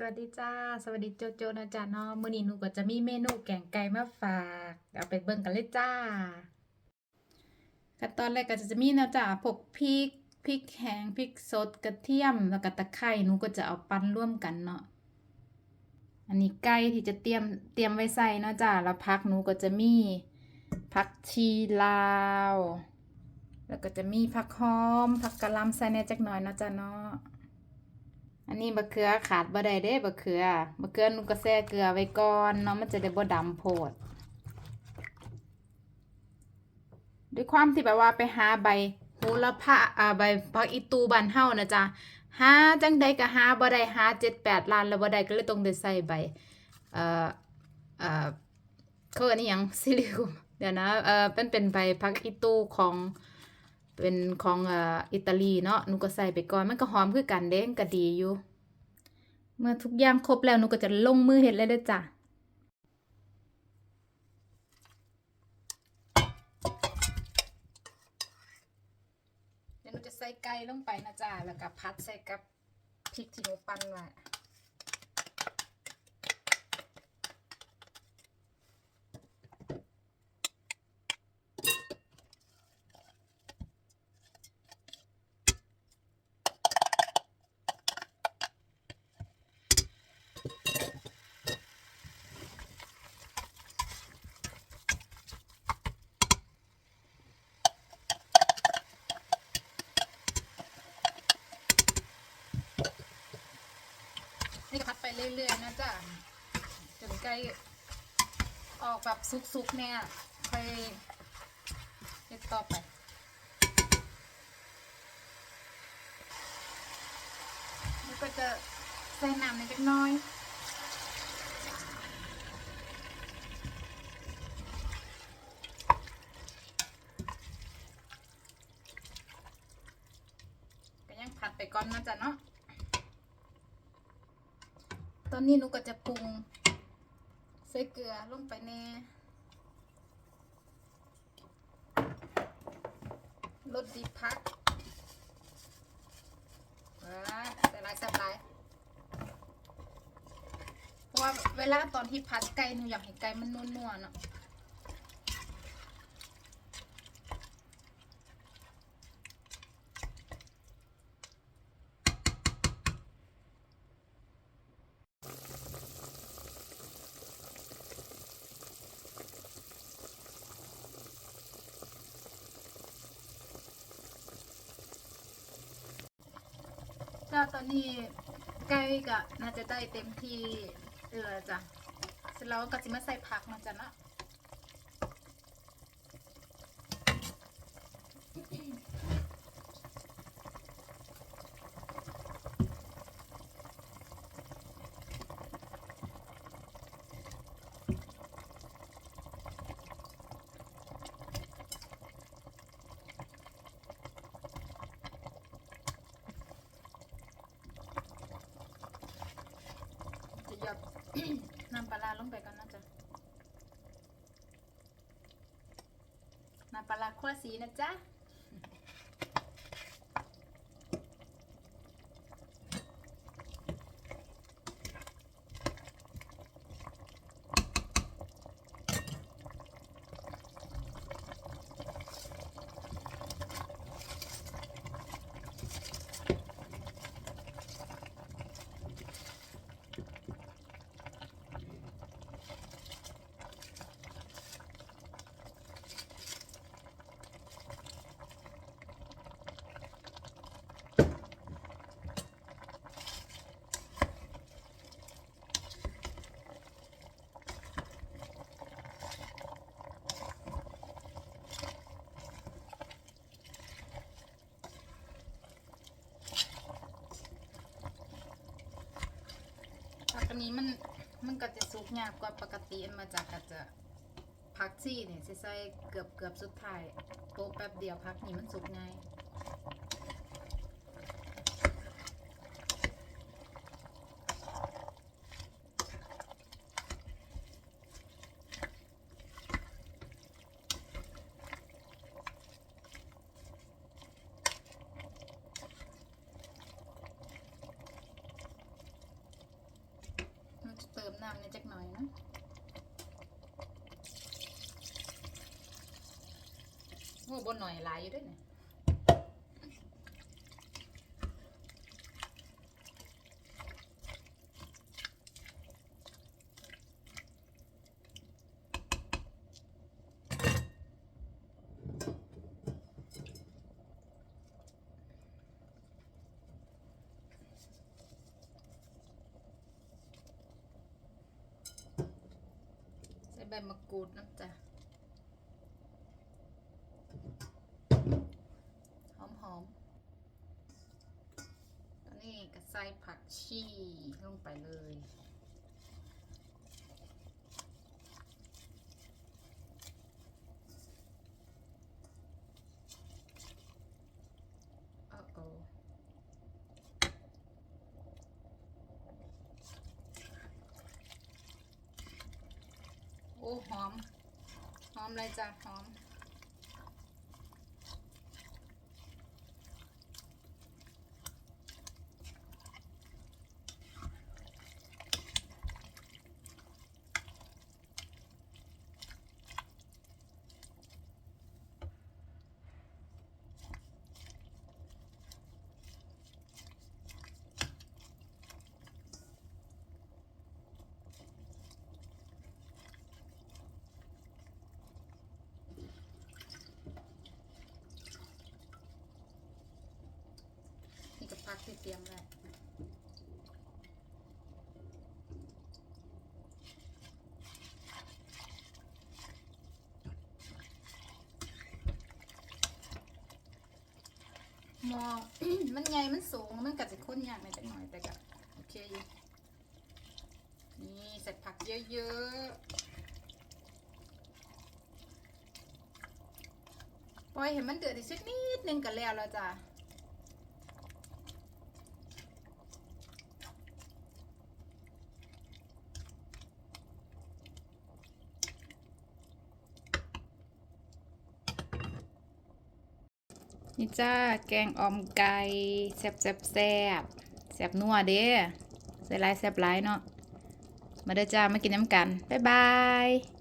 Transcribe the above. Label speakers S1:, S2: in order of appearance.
S1: สวัสดีจ้า สวัสดีโจโจนะจ๊ะเนาะมื้อนี้หนูก็จะมีเมนูแกงไก่มาฝากเดี๋ยวเอาไปเบิ่งกันเลยจ้า ขั้นตอนแรกก็จะมีนะจ๊ะพวกพริกพริกแห้งพริกสดกระเทียมแล้วก็ตะไคร้หนูก็จะเอาปั้นร่วมกันเนาะอันนี้ไก่ที่จะเตรียมเตรียมไว้ใส่เนาะจ้ะแล้วผักหนูก็จะมีผักชีลาว แล้วก็จะมีผักหอมผักกะหล่ำใส่ในจักหน่อยเนาะจ้ะเนาะ อันนี้บะเขือขาดบ่ได้เด้บะเขือบะเขือนูก็แช่เกลือไว้ก่อนเนาะมันจะได้บ่ดำโพด ด้วยความที่แบบว่าไปหาใบโหระพาอ่าใบผักอีตูบ้านเฮานะจ๊ะหาจังใดก็หาบ่ได้หา7-8ล้านแล้วบ่ได้ก็เลยต้องได้ใส่ใบเอ่อเอ่อเขาเรียกยังซิลิคุมเดี๋ยวนะเอ่อเป็นเป็นใบผักอีตูของ เป็นของอิตาลีเนาะหนูก็ใส่ไปก่อนมันก็หอมคือกันเด้งก็ดีอยู่ เมื่อทุกอย่างครบแล้วหนูก็จะลงมือเฮ็ดเลยเด้อจ้ะเดี๋ยวหนูจะใส่ไก่ลงไปนะจ้ะแล้วก็พัดใส่กับพริกที่หนูปั้นไว้ เรื่อยๆนะจ้ะจนไก่ออกแบบสุกๆเนี่ยค่อยเฮ็ดต่อไปนี่ก็จะใส่น้ำนจักน้อยก็ยังผัดไปก่อนนะจ๊ะเนาะ อนนี้หนูก็จะปรุง ใส่เกลือลงไปแน่รสดีพักว้าแต่ลายแซ่บลายเพราะว่าเวลาตอนที่พัดไก่หนูอยากเห็นไก่มันนัวๆเนาะ จ้าตอนนี้ไก่ก็น่าจะได้เต็มที่เออจ้ะเสร็จแล้วก็จะมาใส่ผักมาจ้ะเนาะหยด น้ำปลาร้าลงไปก่อนนะจ๊ะน้ำปลาคั่วสีนะจ๊ะ ผักอันนี้มัน มันก็จะสุกยากกว่าปกติอันมาจากก็จะพักซี่เนี่ยใส่เกือบเกือบสุดท้ายโตแป๊บเดียวพักนี่มันสุกง่าย โอ้บนหน่อยหลายอยู่ด้วยเนี่ยใส่ใบมะกรูดนะจ๊ะ ใส่ผักชีลงไปเลย เอาเอโอ้หอม หอมเลยจ้ะหอม ที่เตรียมไว้หมอมันใหญ่มันสูง มันกัดจะข้นยากหน่อยจังหน่อยแต่ก็โอเคอยู่นี่ใส่ผักเยอะๆปล่อยให้มันเดือดอีกสักนิดนึงก็แล้วแล้วจ้ะ นี่จ้าแกงออมไก่แซ่บแซ่บแซ่บแซ่บนัวเด้ใส่ลายแซ่บหลายเนาะมาเด้อจ้ามากินน้ำกัน บ๊ายบาย